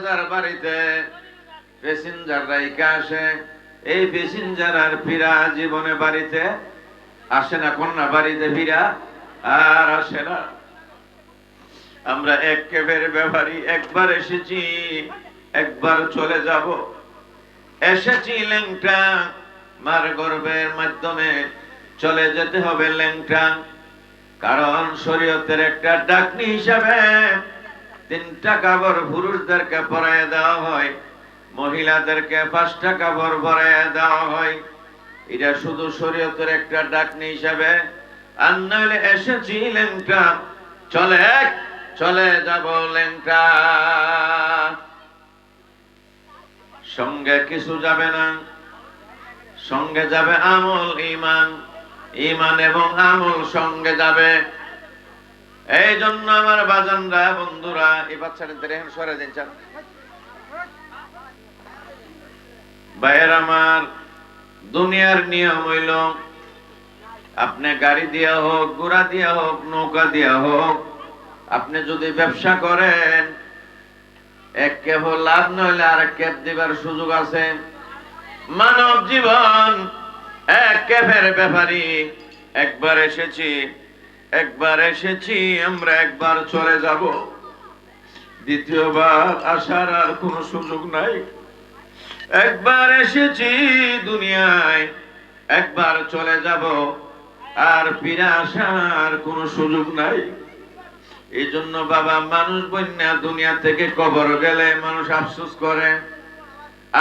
যার বাড়িতে। আসে। এই প্যাসেঞ্জার জীবনে বাড়িতে আসে না কন্যা বাড়িতে ফিরা আর আসে না। আমরা এক কেবের ব্যাপারী, একবার এসেছি, একবার চলে যাব। এসেছি ল্যাংটা, মার গর্বের মাধ্যমে চলে যেতে হবে ল্যাংটা। কারণ শরীয়তের একটা ডাকনি হিসাবে তিনটা কাপড় পুরুষদেরকে পরায় দেওয়া হয়, মহিলাদেরকে পাঁচটা কাপড় পরায় দেওয়া হয়। এটা শুধু শরীয়তের একটা ডাকনি হিসাবে। এসেছি ল্যাংটা চলে চলে যাব ল্যাংটা সঙ্গে কিছু যাবে না, সঙ্গে যাবে আমল ইমান ইমান এবং আমল সঙ্গে যাবে। এই জন্য আমার বাজানরা, বন্ধুরা, এই বাচ্চাদের এখন সরে দিন, চান। ভাইয়ের আমার দুনিয়ার নিয়ম হইল, আপনি গাড়ি দিয়া হোক, ঘোড়া দিয়া হোক, নৌকা দিয়া হোক, আপনি যদি ব্যবসা করেন, এক কেবল লাভ নইলে আর ক্যাপ দিবার সুযোগ আছে। মানব জীবন এক ক্যাফের ব্যাপারী। একবার এসেছি একবার এসেছি, আমরা একবার চলে যাব। দ্বিতীয়বার আসার আর কোনো সুযোগ নাই। একবার এসেছি দুনিয়ায়, একবার চলে যাব, আর ফিরে আসার কোনো সুযোগ নাই। এই জন্য বাবা, মানুষ বন্যা দুনিয়া থেকে কবর গেলে মানুষ আফসোস করে।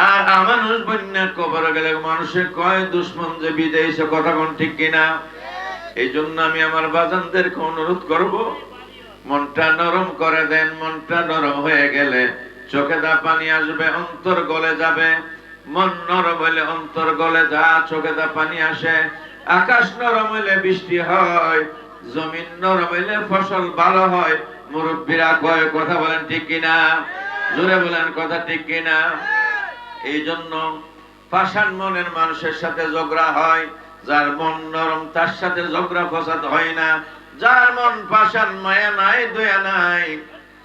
আর মানুষ বন্যা কবর গেলে মানুষের কয়, দুশ্মন যে বিদেশে, কথা কোন ঠিক কিনা? এই জন্য আমি আমার বাজানদেরকে অনুরোধ করব, মনটা নরম করে দেন, মনটা নরম হয়ে গেলে চোখে দা পানি আসবে অন্তর গলে যাবে। মন নরম হইলে অন্তর গলে যা, চোখে দা পানি আসে। আকাশ নরম হইলে বৃষ্টি হয়, জমিন নরম হইলে ফসল ভালো হয়। মুরব্বীরা কয় কথা বলেন ঠিক কিনা? জোরে বলেন কথা ঠিক কিনা? এই জন্য পাষাণ মনের মানুষের সাথে ঝগড়া হয়। যার মন নরম তার সাথে ঝগড়া ফসাদ হয় না। যার মন পাষাণ মায়া নাই দয়া নাই।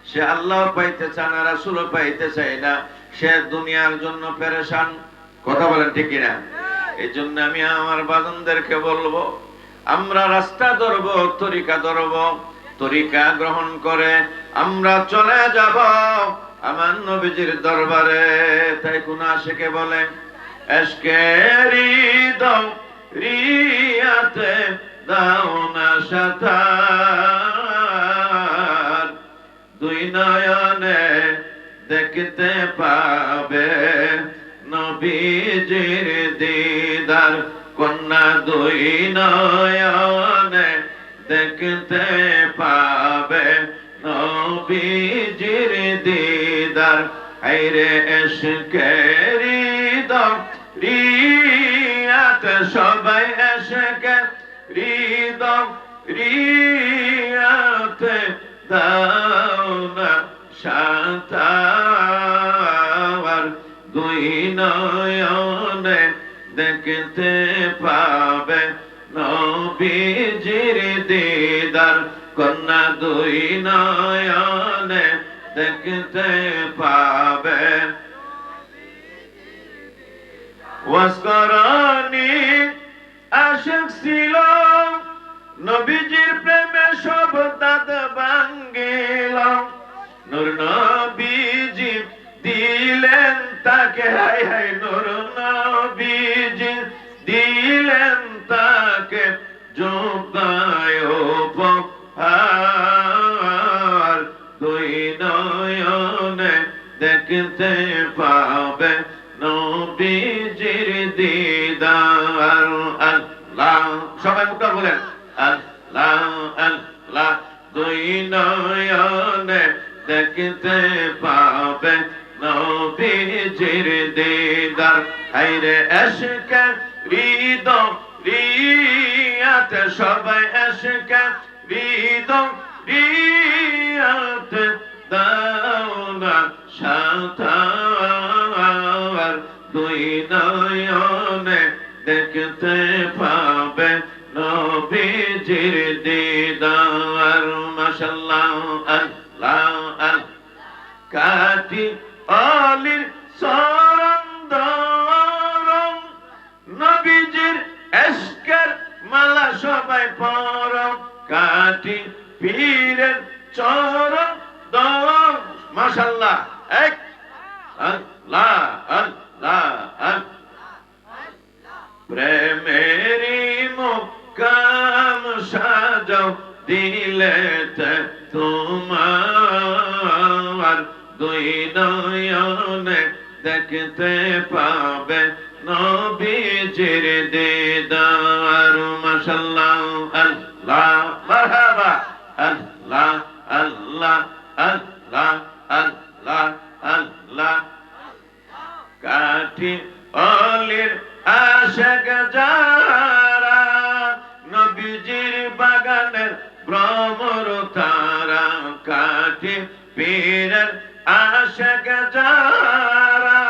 সে আল্লাহ পাইতে চায় না রাসুলও পাইতে চায় না। সে দুনিয়ার জন্য পেরেশান। কথা বলেন ঠিক কিনা? এই জন্য আমি আমার বাদনদেরকে বলব আমরা রাস্তা ধরব তরিকা ধরব। তরিকা গ্রহণ করে আমরা চলে যাব আমার নবীজির দরবারে। তাই কোন আশেকে বলে এসকেরি দাও রিয়াতে দাও না সাতার। দুই নয়নে দেখতে পাবে নবীজির দিদার। কন্যা দুই নয়নে দেখতে পাবে নবীজির দিদার। হাইরে এসকেরি দাও রিয়াত সবাই এসকে হৃদম রিয়াত দাও না সাঁতার। দুই নয়নে দেখতে পাবে নবীজির দিদার। কন্যা দুই নয়নে দেখতে পাবে ওয়াসকরানি আশিক ছিল। নবীজির প্রেমে সব দাঁত ভাঙ্গিল। নূর নবীজি দিলেন তাকে হাই হাই নূর নবীজি দিলেন তাকে যোগায় উপহার। দুই নয়নে দেখতে পাবে নবীজির দিদার, আল্লাহ, সবাই মুখটা বলেন। আল্লাহ আল্লাহ, দুই নয়নে দেখতে পাবে নবীজির দিদার। হাইরে এসকে হৃদ রিয়াত সবাই এসকে হৃদ রিয়াত দাও না সাঁতার দুই নয়নে দেখতে পাবে নবীজির দিদার। মাশাল্লাহ আল্লাহ। আল্লাহ কাটি চরণ দরম নবীজির এসকের মালা সবাই পরম। কাটি পীরের দুই নয়নে দেখতে পাবে নবীজির দিদার। মাশাল্লাহ আল্লাহ, মারহাবা। আল্লাহ আল্লাহ আল্লাহ আল্লাহ আল্লাহ। কাঠি অলির আশাক যারা, নবীজির বাগানের ভ্রমর তারা। কাঠি পীরের আশাক যারা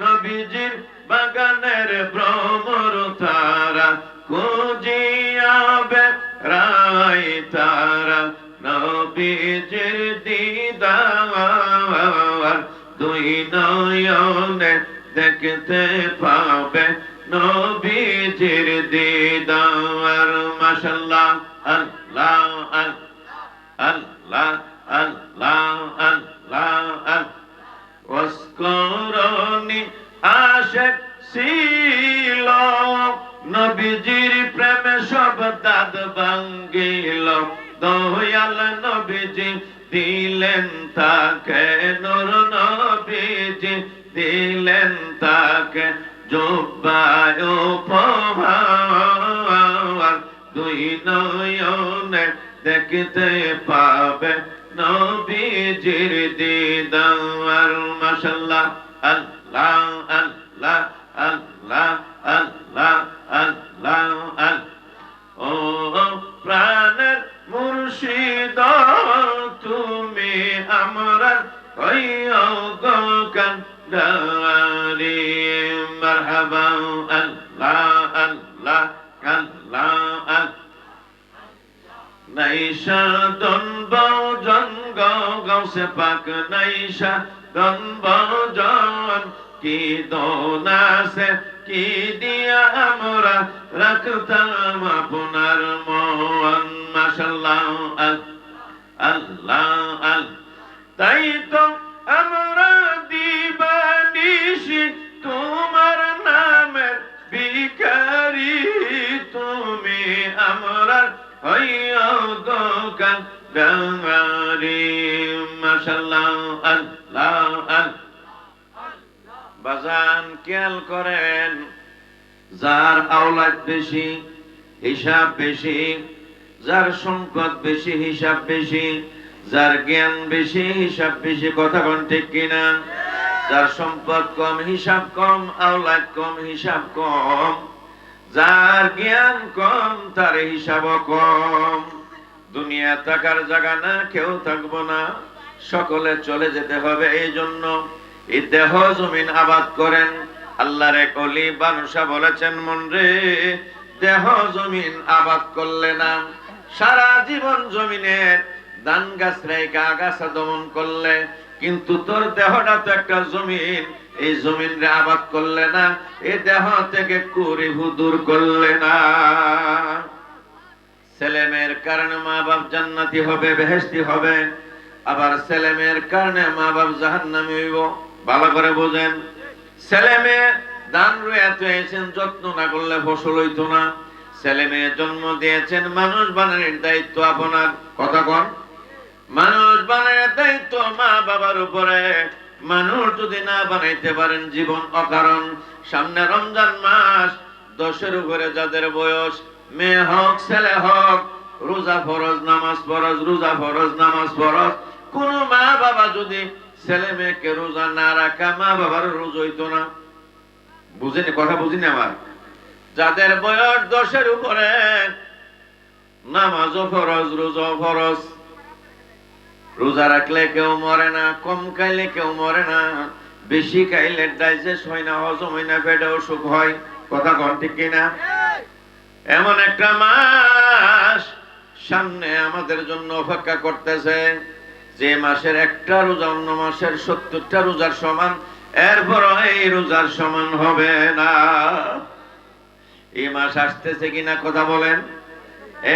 নবীজির বাগানের ভ্রমর তারা খুঁজিয়াবে রায় তারা নবীজির দিদার। দুই নয়নে দেখতে পাবে নবীজির দিদার। মাশাল্লাহ, আল্লাহ আল্লাহ আল্লাহ আল্লাহ। ওস্করণি আশেক ছিল। নবীজির প্রেমে সব দাদ ভাঙ্গিল। দয়াল নবীজি দিলেন তাকে, নূর নবীজি দিলেন তাকে। জোব্বায় উপহার, দুই নয়নে দেখতে পাবে। নবীজির দিদার মাশাল্লাহ, আল্লাহ আল্লাহ আল্লাহ আল্লাহ আল্লাহ আল্লাহ। ও প্রাণের মুর্শিদ, তুমি আমরা গান দারি মারহাবা, আল্লাহ আল্লাহ আল্লাহ আল্লাহ। নাইশা দনব জঙ্গ, গাউসে পাক নাইশা দনব জন কি দোনাসে কি দিয়া আমরা রাখতাম আপনার মন মাশাল্লাহ আল্লাহ, আল। তাই তো বাজান খেয়াল করেন যার আওলাদ বেশি হিসাব বেশি যার সম্পদ বেশি হিসাব বেশি যার জ্ঞান বেশি হিসাব বেশি কথা কোন ঠিক কিনা যার সম্পদ কম হিসাব কম আওলাদ কম হিসাব কম যার জ্ঞান কম, তার হিসাব কম। দুনিয়া থাকার জায়গা না, কেউ থাকব না। সকলে চলে যেতে হবে এই জন্য এই দেহ জমিন আবাদ করেন। আল্লাহর এক অলি বানুষা বলেছেন, মন রে, দেহ জমিন আবাদ করলে না। সারা জীবন জমিনের ধান গাছ রেখে আগাছা দমন করলে। কিন্তু তোর দেহটা তো একটা জমিন এই জমিন আবাদ করলে না এই দেহ থেকে কুরিভু দূর করলে না। ছেলে মেয়ের কারণে মা বাপ জান্নাতি হবে বেহেস্তি হবে। আবার ছেলে মেয়ের কারণে মা বাপ জাহান্নামী হইব। ভালো করে বোঝেন। ছেলে মেয়ে দান রুয়াতে হয়েছেন যত্ন না করলে ফসল হইতো না। ছেলে মেয়ে জন্ম দিয়েছেন, মানুষ বানানোর দায়িত্ব আপনার। কথা কন। মানুষ বানানোর দায়িত্ব মা বাবার উপরে। মানুষ যদি না বানাইতে পারেন জীবন অকারণ, সামনে রমজান মাস, দশের উপরে যাদের বয়স, মেয়ে হোক, ছেলে হোক, রোজা ফরজ, নামাজ ফরজ, রোজা ফরজ, নামাজ ফরজ, কোন মা বাবা যদি ছেলে মেয়েকে রোজা না রাখা মা বাবার রোজ হইতো না। বুঝিনি, কথা বুঝিনি আমার যাদের বয়স দশের উপরে, নামাজও ফরজ রোজা ফরজ। রোজা রাখলে কেউ মরে না, কম খাইলে কেউ মরে না, বেশি খাইলে ডাইজেস্ট হয় না, হজম হয় না, পেটে অসুখ হয়, কথা কন ঠিক কিনা? এমন একটা মাস সামনে আমাদের জন্য অপেক্ষা করতেছে, যে মাসের একটা রোজা, অন্য মাসের সত্তরটা রোজার সমান এরপর এই রোজার সমান হবে না। এই মাস আসতেছে কিনা কথা বলেন?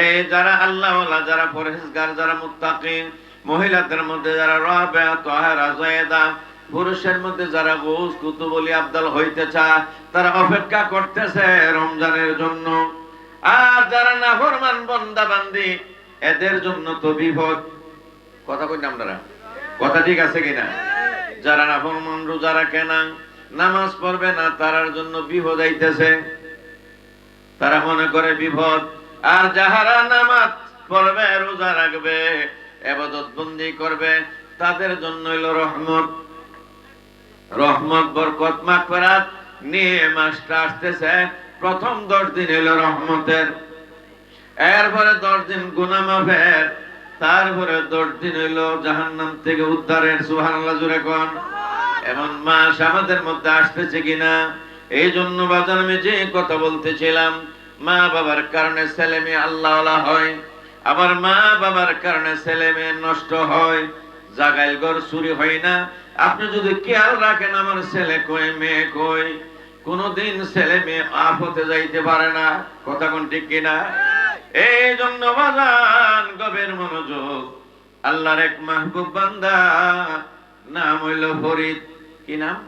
এই যারা আল্লাহ যারা পরেশগার যারা মুত্তাকিন মহিলাদের মধ্যে যারা জয়েদা, পুরুষের মধ্যে যারা গোস কুতুবলি আবদাল হইতে চায়, তারা অপেক্ষা করতেছে রমজানের জন্য। আর যারা নাফরমান বন্দা বান্দি এদের জন্য তো বিপদ। কথা কই আপনারা? কথা ঠিক আছে কিনা? যারা নাফরমান, রোজা রাখে না, নামাজ পড়বে না, তারার জন্য বিপদ আইতেছে। তারা মনে করে বিপদ। আর যাহারা নামাজ পড়বে, রোজা রাখবে এবাদত বন্দি করবে, তাদের জন্য হইল রহমত। রহমত, বরকত, মাগফিরাত নিয়ে মাসটা আসতেছে। প্রথম দশ দিন হইল রহমতের। এরপরে দশ দিন গুনাহ মাফের। তারপরে দশ দিন হইল জাহান্নাম থেকে উদ্ধারের, সুবহানাল্লাহ জুড়ে কোন। এমন মাস আমাদের মধ্যে আসতেছে কিনা? এই জন্য বাজার আমি যে কথা বলতেছিলাম মা বাবার কারণে ছেলে মেয়ে আল্লাহ হয়। আবার মা বাবার কারণে ছেলে মেয়ে নষ্ট হয়, জাগাইল ঘর চুরি হয় না। আপনি যদি খেয়াল রাখেন, আমার ছেলে কই, মেয়ে কই, কোনদিন ছেলে মেয়ে আপ হতে যাইতে পারে না। কথা কোন ঠিক কিনা? এই জন্য বাজান, গভীর মনোযোগ। আল্লাহর এক মাহবুব বান্দা, নাম হইল ফরিদ। কি নাম?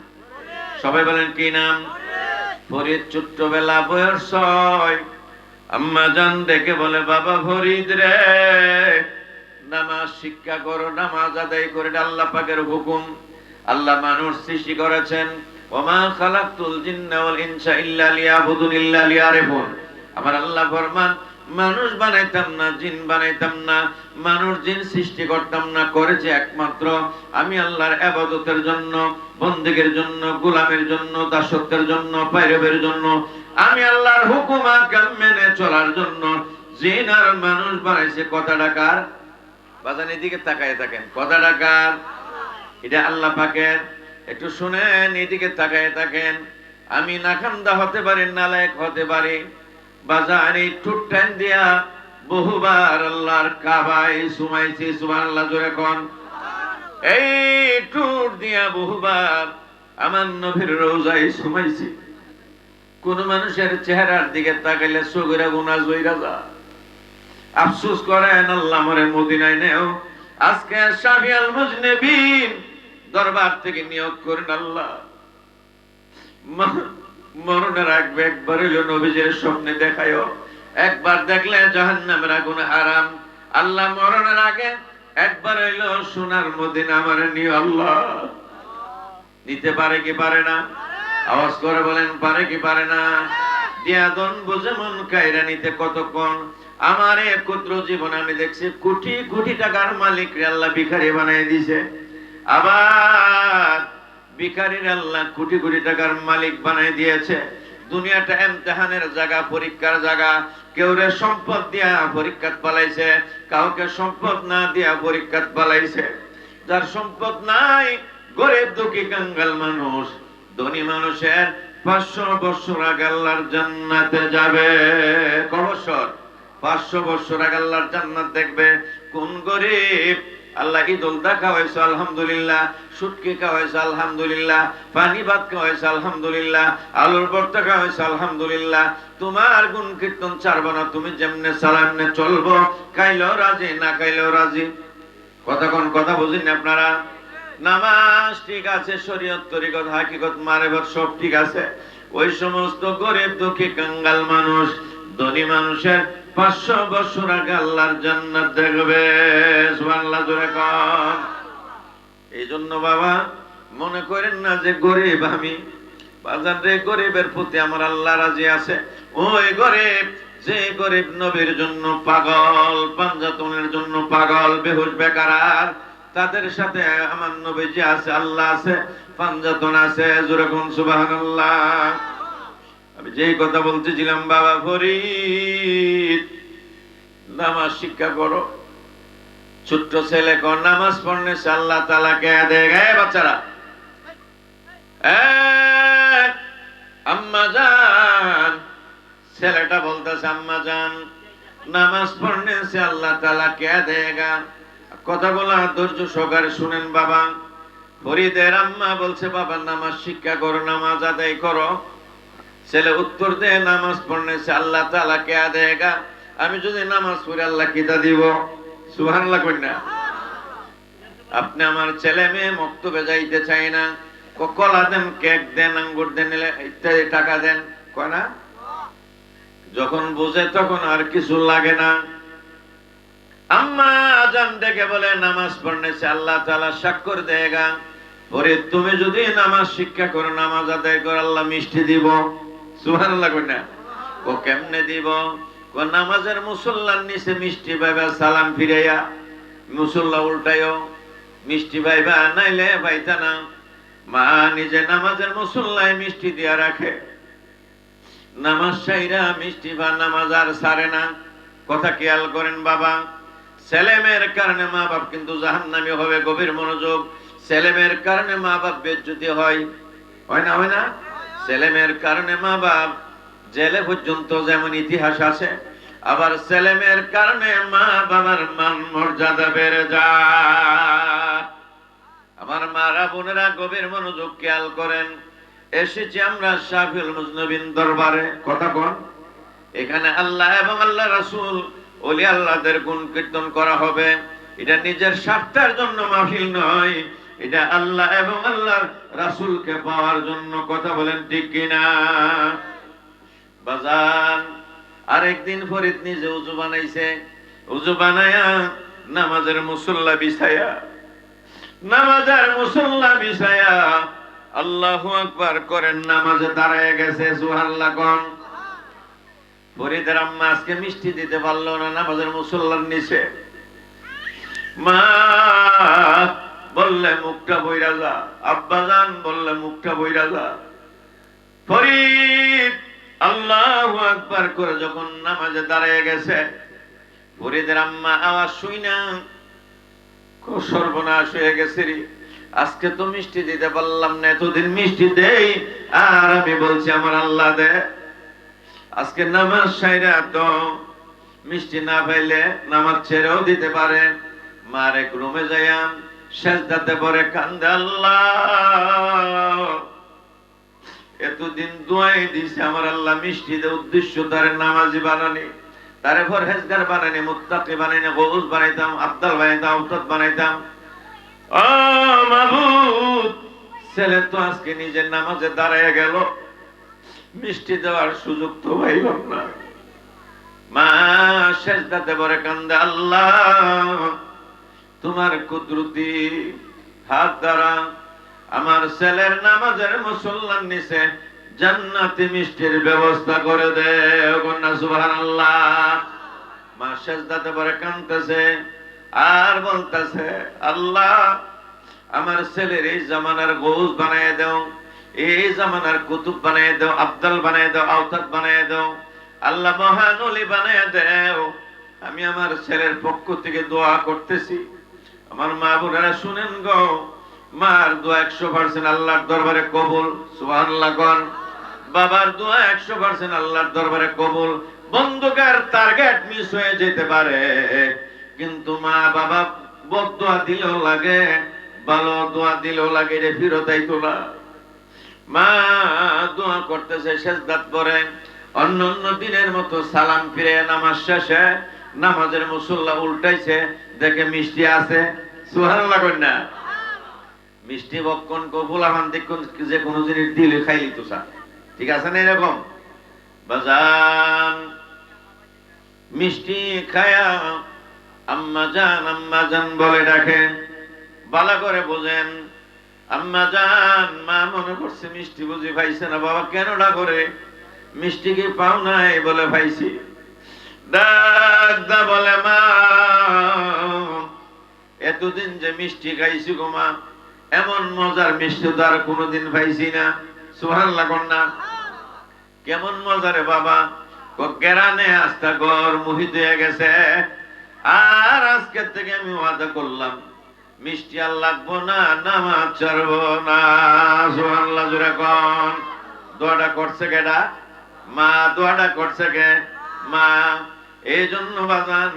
সবাই বলেন কি নাম? ফরিদ ছোট্টবেলা বয়স ছয় আম্মা জান দেখে বলে, বাবা ফরিদ রে, নামাজ শিক্ষা করো, নামাজ আদায় করে আল্লাহ পাকের হুকুম। আল্লাহ মানুষ সৃষ্টি করেছেন। ওমা খালাকতুল জিন্না ওয়াল ইনসা ইল্লা লিয়াবুদুন ইল্লা লিয়ারিফুন। আমার আল্লাহ ফরমান, মানুষ বানাইতাম না, জিন বানাইতাম না, মানুষ জিন সৃষ্টি করতাম না, করেছে একমাত্র। আমি আল্লাহর আবাদতের জন্য, বন্দেগের জন্য, গোলামের জন্য, দাসত্বের জন্য, পাইরবের জন্য আমি আল্লাহর হুকুম আকাম মেনে চলার জন্য জিন আর মানুষ বানাইছে। কত টাকার বাজান, এদিকে তাকায় থাকেন। কত টাকার এটা আল্লাহ পাকের। একটু শুনেন, এদিকে তাকায় থাকেন। আমি নাখান্দা হতে পারি, নালায়ক হতে পারি। বাজার এই দিয়া বহুবার আল্লাহর কাবায় সুমাইছি, সুবহানাল্লাহ, জোরে কোন। এই টুট দিয়া বহুবার আমার নবীর রোজায় সুমাইছি। কোন মানুষের চেহারার দিকে তাকাইলে সগরা গুনা জইরা যা আফসোস করেন, আল্লাহ মরে মদিনায় নেও। আজকে শাফিয়াল মুজনবিন দরবার থেকে নিয়োগ করেন আল্লাহ। ম- মরণের রাখবে একবার নবীজের স্বপ্নে দেখায়ও একবার দেখলে জাহান্নামের আগুন হারাম। আল্লাহ মরণের আগে একবার হইল সোনার মদিনা আল্লাহ। নিতে পারে কি পারে না? আওয়াজ করে বলেন, পারে কি পারে না? দিয়াদন বুঝে মন কায়রা নিতে কতক্ষণ? আমার এই ক্ষুদ্র জীবন আমি দেখছি কোটি কোটি টাকার মালিক আল্লাহ ভিখারি বানাই দিছে। আবার ভিখারির আল্লাহ কোটি কোটি টাকার মালিক বানাই দিয়েছে। দুনিয়াটা এমতেহানের জায়গা, পরীক্ষার জায়গা। কেউ রে সম্পদ দিয়া পরীক্ষাত পালাইছে, কাউকে সম্পদ না দিয়া পরীক্ষাত পালাইছে। যার সম্পদ নাই, গরিব দুঃখী কাঙ্গাল মানুষ। ধনী মানুষের পাঁচশো বছর আগে আল্লাহর জান্নাতে যাবে। কবছর পাঁচশো বছর আগে আল্লাহর জান্নাত দেখবে। কোন গরিব? আল্লাহ ঈদুল দা খাওয়াইছে, আলহামদুলিল্লাহ। সুটকি খাওয়াইছে, আলহামদুলিল্লাহ। পানি ভাত খাওয়াইছে, আলহামদুলিল্লাহ। আলুর ভর্তা খাওয়াইছে, আলহামদুলিল্লাহ। তোমার গুণ কীর্তন ছাড়বো না, তুমি যেমনে সালামনে চলবো। খাইলেও রাজি, না খাইলেও রাজি। কথা কোন, কথা বুঝেন আপনারা? নামাজ ঠিক আছে, শরীয়ত তরিকত, হাকিকত মারেবত সব ঠিক আছে। ওই সমস্ত গরিব দুঃখী কাঙ্গাল মানুষ, ধনী মানুষের পাঁচশো বছর আগে আল্লাহর জান্নাত দেখবে। সুবহানাল্লাহ, জোরে এই জন্য বাবা, মনে করেন না যে গরিব আমি। বাজার গরিবের প্রতি আমার আল্লাহ রাজি আছে। ওই গরিব, যে গরিব নবীর জন্য পাগল পাঞ্জাতনের জন্য পাগল, বেহুশ, বেকার। তাদের সাথে আমার নবী যে আছে, আল্লাহ আছে, পাঞ্জাতন আছে যেরকম সুবহানাল্লাহ। আমি যেই কথা বলতেছিলাম, বাবা ফরিদ, নামাজ শিক্ষা করো। ছোট্ট ছেলে কর, নামাজ পড়নে আল্লাহ তালা কে দেয়? বাচ্চারা। আম্মা যান ছেলেটা বলতেছে, আম্মা যান নামাজ পড়নে আল্লাহ তালা কে দেগা কথাগুলো ধৈর্য সহকারে শুনেন, বাবা। ফরিদের আম্মা বলছে বাবা নামাজ শিক্ষা করো, নামাজ আদায় করো। ছেলে উত্তর দে নামাজ পড়নেছে আল্লাহ তালা কে আদেগা আমি যদি নামাজ পড়ি আল্লাহ কিতা দিব? সুবহানাল্লাহ কন্যা আপনি আমার ছেলে মেয়ে, মক্তবে যাইতে চাই না। কলা দেন, কেক দেন, আঙ্গুর দেন ইত্যাদি টাকা দেন। কয় না? যখন বুঝে তখন আর কিছু লাগে না। আম্মা আজান ডেকে বলে, নামাজ পড়নেছে, আল্লাহ তালা স্বাক্ষর দেগা পরে তুমি যদি নামাজ শিক্ষা করো, নামাজ আদায় করো, আল্লাহ মিষ্টি দিব। সুবহানাল্লাহ কই না? ও কেমনে দিব? ও নামাজের মুসল্লার নিচে মিষ্টি পাইবা, সালাম ফিরাইয়া। মুসল্লা উল্টাইও, মিষ্টি পাইবা, নাইলে পাইতা না। মা নিজে নামাজের মুসল্লায় মিষ্টি দিয়া রাখে। নামাজ সাইরা মিষ্টি বা নামাজ আর সারে না। কথা খেয়াল করেন বাবা। ছেলেমেয়ের কারণে মা বাপ কিন্তু জাহান্নামী হবে, গভীর মনোযোগ। ছেলেমেয়ের কারণে মা বাপ বেজ্জতি হয়। হয় না হয় না? ছেলেমেয়ের কারণে মা বাপ জেলে পর্যন্ত যেমন ইতিহাস আছে, আবার ছেলেমেয়ের কারণে মা বাবার মান মর্যাদা বেড়ে যায়। আমার মারা বোনেরা গভীর মনোযোগ খেয়াল করেন। এসেছি আমরা শাফিল মুজনবিন দরবারে। কথা কোন এখানে আল্লাহ এবং আল্লাহ রাসূল ওলি আল্লাহদের গুণ কীর্তন করা হবে। এটা নিজের স্বার্থের জন্য মাহফিল নয়। এটা আল্লাহ এবং আল্লাহর রাসুলকে পাওয়ার জন্য কথা বলেন ঠিক কিনা? বাজান, আরেকদিন ফরিদ নিজে উজু বানাইছে। উজু বানায়া নামাজের মুসল্লা বিছায়া, নামাজের মুসল্লা বিছায়া আল্লাহ আকবার করেন, নামাজে দাঁড়ায় গেছে, সুবহানাল্লাহ কোন। ফরিদের আম্মা আজকে মিষ্টি দিতে পারল না নামাজের মুসল্লার নিচে। মা বললে, মুখটা বইরা যা। আব্বাজান বললে, মুখটা বইরা যা। ফরিদ আল্লাহ একবার করে যখন নামাজে দাঁড়িয়ে গেছে, ফরিদের আম্মা আওয়াজ শুই না। সর্বনাশ হয়ে গেছে আজকে তো মিষ্টি দিতে পারলাম না, এতদিন মিষ্টি দেই। আর আমি বলছি, আমার আল্লাহ দে। আজকে নামাজ সাইরা তো মিষ্টি না পাইলে নামাজ ছেড়েও দিতে পারে। মার এক রুমে যাইয়াম সেজদাতে পরে কান্দে আল্লাহ। এতদিন দোয়াই দিছে আমার আল্লাহ, মিষ্টি দে উদ্দেশ্য তার নামাজি বানানি, তারে ফরহেজগার বানানি, মুত্তাকি বানানি গৌস বানাইতাম আব্দাল বানাইতাম উস্তাদ বানাইতাম। ও মাবুদ, ছেলে তো আজকে নিজের নামাজে দাঁড়ায় গেল। মিষ্টি দেওয়ার সুযোগ তো পাইলাম না। মা সেজদাতে পরে কান্দে, আল্লাহ, তোমার কুদরতি হাত দ্বারা আমার ছেলের নামাজের জান্নাতি মিষ্টির ব্যবস্থা করে দে কন্যা, সুবহানাল্লাহ। মা সেজদাতে পরে কাঁদতেছে আর বলতেছে, আল্লাহ, আমার ছেলের এই জামানার গোস বানায় দাও। এই জামানার কুতুব বানায় দাও, আব্দাল বানায় দাও আওতাদ বানায় দাও। আল্লাহ মহান অলি বানায় দাও। আমি আমার ছেলের পক্ষ থেকে দোয়া করতেছি। আমার মা বোনেরা শুনেন গো, মার দোয়া একশো পার্সেন্ট আল্লাহর দরবারে কবুল, সুবহানাল্লাহ কর বাবার দোয়া একশো পার্সেন্ট আল্লাহর দরবারে কবুল। বন্ধুকার টার্গেট মিস হয়ে যেতে পারে। কিন্তু মা বাবা বদোয়া দিলেও লাগে, ভালো দোয়া দিলেও লাগে রে ফিরত আইতো না। মা দোয়া করতেছে শেষ সেজদাত করে অন্য অন্য দিনের মতো সালাম ফিরে নামাজ শেষে নামাজের মুসল্লা উল্টাইছে, দেখে মিষ্টি আছে। সুবহানাল্লাহ কন্যা মিষ্টি বক্ষণ কবুল, আহান দেখুন যে কোনো জিনিস দিলে খাইলি তো ঠিক আছে না এরকম? বাজান, মিষ্টি খায়া আম্মা জান আম্মা জান বলে ডাকেন বালা করে বোঝেন আম্মা জান, মা মনে করছে মিষ্টি বুঝি পাইছে না। বাবা কেন না করে মিষ্টি কি পাও নাই বলে পাইছি। ডাক দা বলে, মা, এতদিন যে মিষ্টি খাইছি গো মা, এমন মজার মিষ্টি তো আর কোনোদিন পাইছি না। সুহান না। কেমন মজারে বাবা। কেরানে আস্তা ঘর মোহিত হয়ে গেছে। আর আজকের থেকে আমি ওয়াদা করলাম মিষ্টি আর লাগবো না নামাজ ছাড়বো না। সুহান্লা জুড়ে কন। দোয়াটা করছে কেডা মা, দোয়াটা করছে কে? মা এই জন্য বাজান,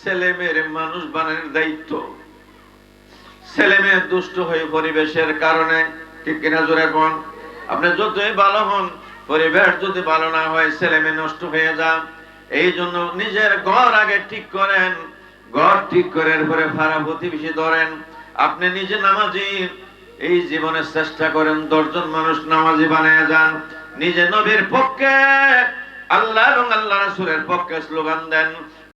ছেলে মেয়ের মানুষ বানানোর দায়িত্ব। ছেলে মেয়ে দুষ্ট হয়ে পরিবেশের কারণে, ঠিক কিনা জোরে কোন? আপনি যতই ভালো হন, পরিবেশ যদি ভালো না হয়, ছেলে মেয়ে নষ্ট হয়ে যান। এই জন্য নিজের ঘর আগে ঠিক করেন। ঘর ঠিক করে এরপরে ফারা প্রতিবেশী ধরেন। আপনি নিজে নামাজি, এই জীবনে চেষ্টা করেন দশজন মানুষ নামাজি বানায় যান। নিজে নবীর পক্ষে, আল্লাহ এবং আল্লাহ রাসুলের পক্ষে স্লোগান দেন